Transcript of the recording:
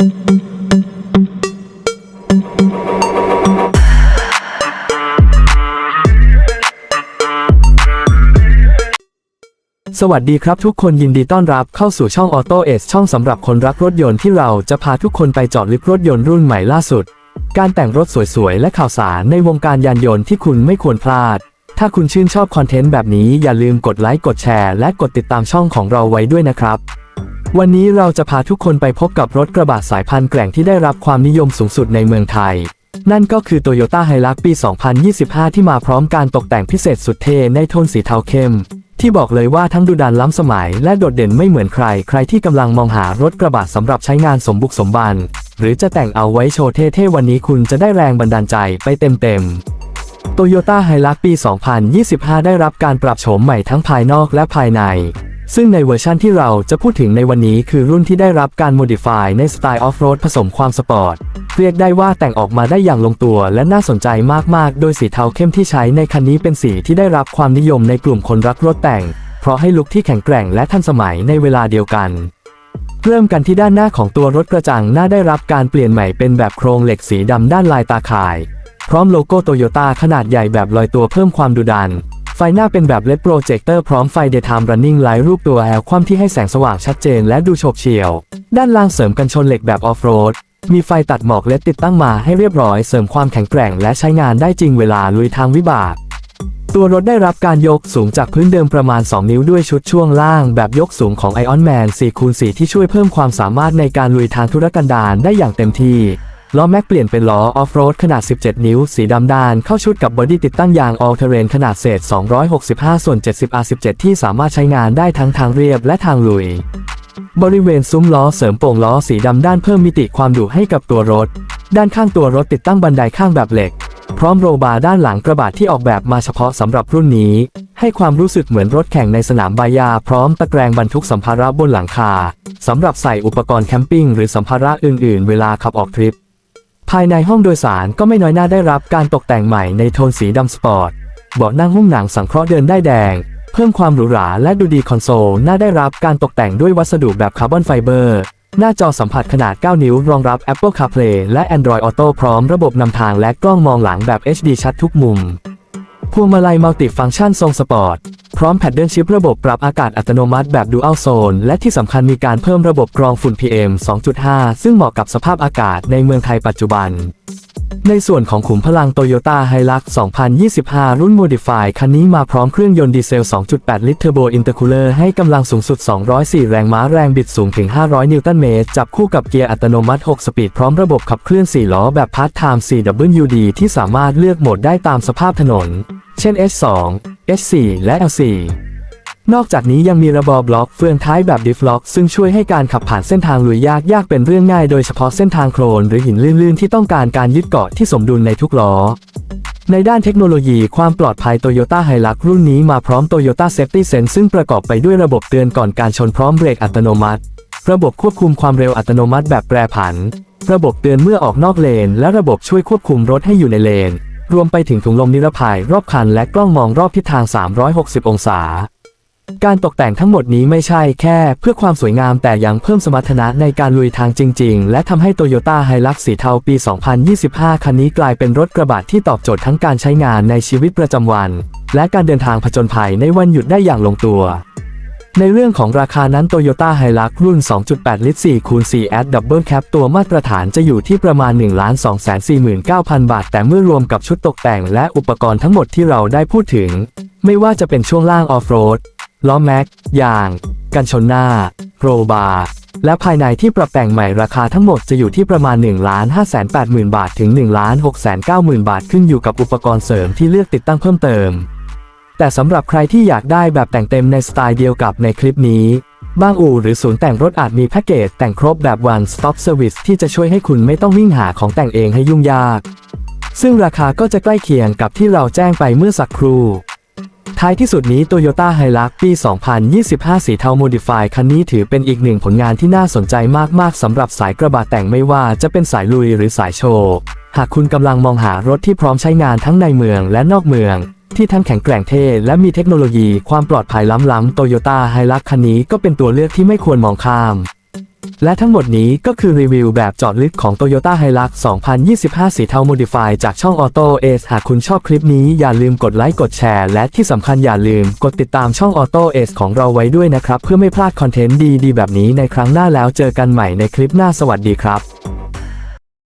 สวัสดีครับทุกคนยินดีต้อนรับเข้าสู่ช่อง Auto a c e ช่องสำหรับคนรักรถยนต์ที่เราจะพาทุกคนไปเจาะลึกรถยนต์รุ่นใหม่ล่าสุด การแต่งรถสวยๆ และข่าวสารในวงการยานยนต์ที่คุณไม่ควรพลาด ถ้าคุณชื่นชอบคอนเทนต์แบบนี้อย่าลืมกดไลค์กดแชร์และกดติดตามช่องของเราไว้ด้วยนะครับ วันนี้เราจะพาทุกคนไปพบกับรถกระบะสายพันธุ์แกร่งที่ได้รับความนิยมสูงสุดในเมืองไทย นั่นก็คือ Toyota Hilux ปี 2025 ที่มาพร้อมการตกแต่งพิเศษสุดเท่ในโทนสีเทาเข้ม ที่บอกเลยว่าทั้งดูดันล้ำสมัยและโดดเด่นไม่เหมือนใคร ใครที่กำลังมองหารถกระบะสำหรับใช้งานสมบุกสมบัน หรือจะแต่งเอาไว้โชว์เท่ๆวันนี้คุณจะได้แรงบันดาลใจไปเต็มๆ Toyota Hilux ปี 2025 ได้รับการปรับโฉมใหม่ทั้งภายนอกและภายใน ซึ่งในเวอร์ชั่นที่เราจะพูดถึงในวันนี้คือรุ่นที่ได้รับการโมดิฟายในสไตล์ออฟโรดผสมความสปอร์ต เรียกได้ว่าแต่งออกมาได้อย่างลงตัวและน่าสนใจมากๆ โดยสีเทาเข้มที่ใช้ในคันนี้เป็นสีที่ได้รับความนิยมในกลุ่มคนรักรถแต่ง เพราะให้ลุคที่แข็งแกร่งและทันสมัยในเวลาเดียวกันเริ่มกันที่ด้านหน้าของตัวรถกระจังหน้าได้รับการเปลี่ยนใหม่เป็นแบบโครงเหล็กสีดำด้านลายตาข่าย พร้อมโลโก้โตโยต้าขนาดใหญ่แบบลอยตัวเพิ่มความดุดัน ไฟหน้าเป็นแบบเลดโปรเจคเตอร์พร้อมไฟ Daytime Running Light รูปตัวแอลความที่ให้แสงสว่างชัดเจนและดูโฉบเฉี่ยว ด้านล่างเสริมกันชนเหล็กแบบออฟโรด มีไฟตัดหมอกเลดติดตั้งมาให้เรียบร้อยเสริมความแข็งแกร่งและใช้งานได้จริงเวลาลุยทางวิบาก ตัวรถได้รับการยกสูงจากพื้นเดิมประมาณ 2 นิ้วด้วยชุดช่วงล่างแบบยกสูงของ Ion Man 4คูณ4ที่ช่วยเพิ่มความสามารถในการลุยทางธุรกันดารได้อย่างเต็มที่ ล้อแม็กเปลี่ยนเป็นล้อออฟโรดขนาด 17 นิ้ว สีดำด้านเข้าชุดกับบอดี้ติดตั้งยาง All Terrain ขนาดเศษ 265 ส่วน 70 R17 ที่สามารถใช้งานได้ทั้งทางเรียบและทางลุย บริเวณซุ้มล้อเสริมโป่งล้อสีดำด้านเพิ่มมิติความดุให้กับตัวรถ ด้านข้างตัวรถติดตั้งบันไดข้างแบบเหล็ก พร้อมโรบาร์ด้านหลังกระบะที่ออกแบบมาเฉพาะสำหรับรุ่นนี้ ให้ความรู้สึกเหมือนรถแข่งในสนามบายา พร้อมตะแกรงบรรทุกสัมภาระบนหลังคาสำหรับใส่อุปกรณ์แคมปิ้งหรือสัมภาระอื่น ๆ เวลาขับออกทริป ภายในห้องโดยสารก็ไม่น้อยหน้าได้รับการตกแต่งใหม่ในโทนสีดำสปอร์ต เบาะนั่งหุ้มหนังสังเคราะห์เดินได้แดง เพิ่มความหรูหราและดูดีคอนโซลน้าได้รับการตกแต่งด้วยวัสดุแบบคาร์บอนไฟเบอร์ หน้าจอสัมผัสขนาด 9 นิ้ว รองรับ Apple CarPlay และ Android Auto พร้อมระบบนำทางและกล้องมองหลังแบบ HD ชัดทุกมุม พวงมาลัยมัลติฟังก์ชันทรงสปอร์ต พร้อมแพดเดิลชิประบบปรับอากาศอัตโนมัติแบบ Dual Zone และที่สำคัญมีการเพิ่มระบบกรองฝุ่น PM 2.5 ซึ่งเหมาะกับสภาพอากาศในเมืองไทยปัจจุบันในส่วนของขุมพลัง Toyota Hilux 2025 รุ่น Modify คันนี้มาพร้อมเครื่องยนต์ดีเซล 2.8 ลิตรเทอร์โบอินเตอร์คูลเลอร์ให้กำลังสูงสุด 204 แรงม้าแรงบิดสูงถึง 500 นิวตันเมตร จับคู่กับเกียร์อัตโนมัติ 6 สปีด พร้อมระบบขับเคลื่อน 4 ล้อแบบ Part Time 4WD ที่สามารถเลือกโหมดได้ตามสภาพถนน เช่น S2 S4 และ L4 นอกจากนี้ยังมีระบอบล็อกเฟืองท้ายแบบดิฟล็อกซึ่งช่วยให้การขับผ่านเส้นทางลุยยากยากเป็นเรื่องง่ายโดยเฉพาะเส้นทางโคลนหรือหินลื่นๆที่ต้องการการยึดเกาะที่สมดุลในทุกล้อ ในด้านเทคโนโลยีความปลอดภัย Toyota Hilux รุ่นนี้มาพร้อม Toyota Safety Sense ซึ่งประกอบไปด้วยระบบเตือนก่อนการชนพร้อมเบรกอัตโนมัติ ระบบควบคุมความเร็วอัตโนมัติแบบแปรผัน ระบบเตือนเมื่อออกนอกเลน และระบบช่วยควบคุมรถให้อยู่ในเลน รวมไปถึงถุงลมนิรภัยรอบคันและกล้องมองรอบทิศทาง 360 องศา การตกแต่งทั้งหมดนี้ไม่ใช่แค่เพื่อความสวยงามแต่ยังเพิ่มสมรรถนะในการลุยทางจริง ๆ และทำให้ Toyota Hilux สีเทาปี 2025 คันนี้กลายเป็นรถกระบะที่ตอบโจทย์ทั้งการใช้งานในชีวิตประจำวัน และการเดินทางผจญภัยในวันหยุดได้อย่างลงตัว ในเรื่องของราคานั้น Toyota Hilux รุ่น 2.8 ลิตร4คูณ4 Add Double Cab ตัวมาตรฐานจะอยู่ที่ประมาณ 1,249,000 บาท แต่เมื่อรวมกับชุดตกแต่งและอุปกรณ์ทั้งหมดที่เราได้พูดถึง ไม่ว่าจะเป็นช่วงล่างออฟโรดล้อแม็กยาง กันชนหน้า โรบาร์และภายในที่ปรับแต่งใหม่ราคาทั้งหมดจะอยู่ที่ประมาณ 1 5 8 0 0 0 0 บาทถึง 1 6 9 0 0 0 0 บาทขึ้นอยู่กับอุปกรณ์เสริมที่เลือกติดตั้งเพิ่มเติม แต่สำหรับใครที่อยากได้แบบแต่งเต็มในสไตล์เดียวกับในคลิปนี้ บางอู่หรือศูนย์แต่งรถอาจมีแพ็กเกจแต่งครบแบบ One Stop Service ที่จะช่วยให้คุณไม่ต้องวิ่งหาของแต่งเองให้ยุ่งยาก ซึ่งราคาก็จะใกล้เคียงกับที่เราแจ้งไปเมื่อสักครู่ท้ายที่สุดนี้ Toyota Hilux ปี 2025 สีเทา Modify คันนี้ถือเป็นอีกหนึ่งผลงานที่น่าสนใจมากๆสำหรับสายกระบะแต่งไม่ว่าจะเป็นสายลุยหรือสายโชว์ หากคุณกำลังมองหารถที่พร้อมใช้งานทั้งในเมืองและนอกเมือง ที่ทั้งแข็งแกร่งเท่และมีเทคโนโลยีความปลอดภัยล้ำๆ Toyota Hilux คันนี้ก็เป็นตัวเลือกที่ไม่ควรมองข้าม และทั้งหมดนี้ก็คือรีวิวแบบจอดลึกของ Toyota Hilux 2025 สีเทา Modify จากช่อง Auto Ace หากคุณชอบคลิปนี้อย่าลืมกดไลค์กดแชร์ และที่สำคัญอย่าลืมกดติดตามช่อง Auto Ace ของเราไว้ด้วยนะครับ เพื่อไม่พลาดคอนเทนต์ดีๆ แบบนี้ในครั้งหน้าแล้วเจอกันใหม่ในคลิปหน้าสวัสดีครับ